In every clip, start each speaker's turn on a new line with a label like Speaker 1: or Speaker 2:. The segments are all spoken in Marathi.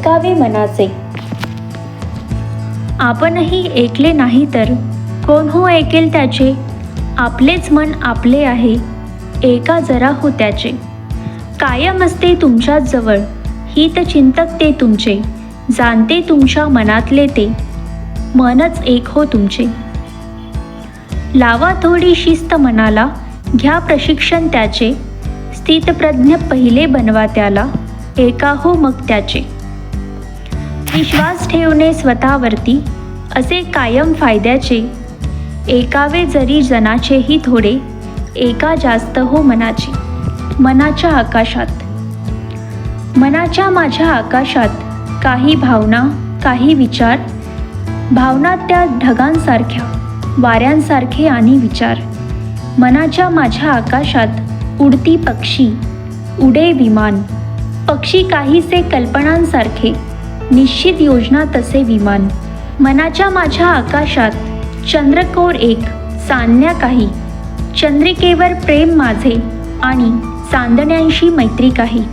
Speaker 1: ऐकावे मनाचे. आपणही ऐकले नाही तर कोण हो ऐकेल त्याचे? आपलेच मन आपले आहे एका जरा हो त्याचे. कायम असते तुमच्याच जवळ हित चिंतक ते तुमचे जाणते तुमच्या मनातले ते. मनच एक हो तुमचे. लावा थोडी शिस्त मनाला घ्या प्रशिक्षण त्याचे. स्थितप्रज्ञ पहिले बनवा त्याला एका हो मग त्याचे. विश्वास ठेवणे स्वतःवरती असे कायम फायद्याचे. एकावे जरी जनाचेही थोडे एका जास्त हो मनाचे मनाच्या आकाशात. मनाच्या माझ्या आकाशात काही भावना काही विचार भावना त्या ढगांसारख्या वाऱ्यांसारखे आणि विचार. मनाच्या माझ्या आकाशात उडती पक्षी उडे विमान पक्षी काहीसे कल्पनांसारखे निश्चित योजना तसे विमान. मनाच्या माझ्या आकाशात चंद्रकोर एक चांदण्या काही. चंद्रिकेवर प्रेम माझे आणि चांदण्यांशी मैत्री काही.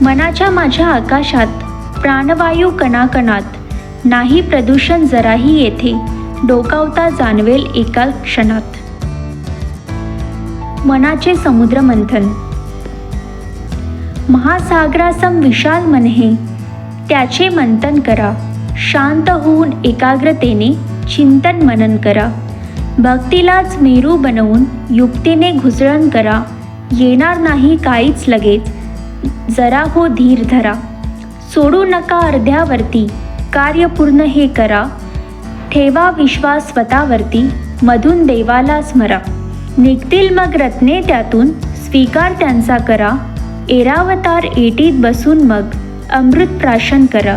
Speaker 1: मनाच्या माझ्या आकाशात प्राणवायू कणाकणात नाही प्रदूषण जराही येथे डोकावता जाणवेल एका क्षणात. मनाचे समुद्र मंथन महासागरासम विशाल मन हे त्याचे मंथन करा. शांत होऊन एकाग्रतेने चिंतन मनन करा. भक्तीलाच मेरू बनवून युक्तीने घुसळण करा. येणार नाही काहीच लगेच. जरा हो धीर धरा. सोडू नका अर्ध्यावरती. कार्य पूर्ण हे करा. ठेवा विश्वास स्वतःवरती. मधून देवाला स्मरा. निघतील मग रत्ने त्यातून. स्वीकार त्यांचा करा. एरावतार एटीत बसून मग. अमृत प्राशन करा.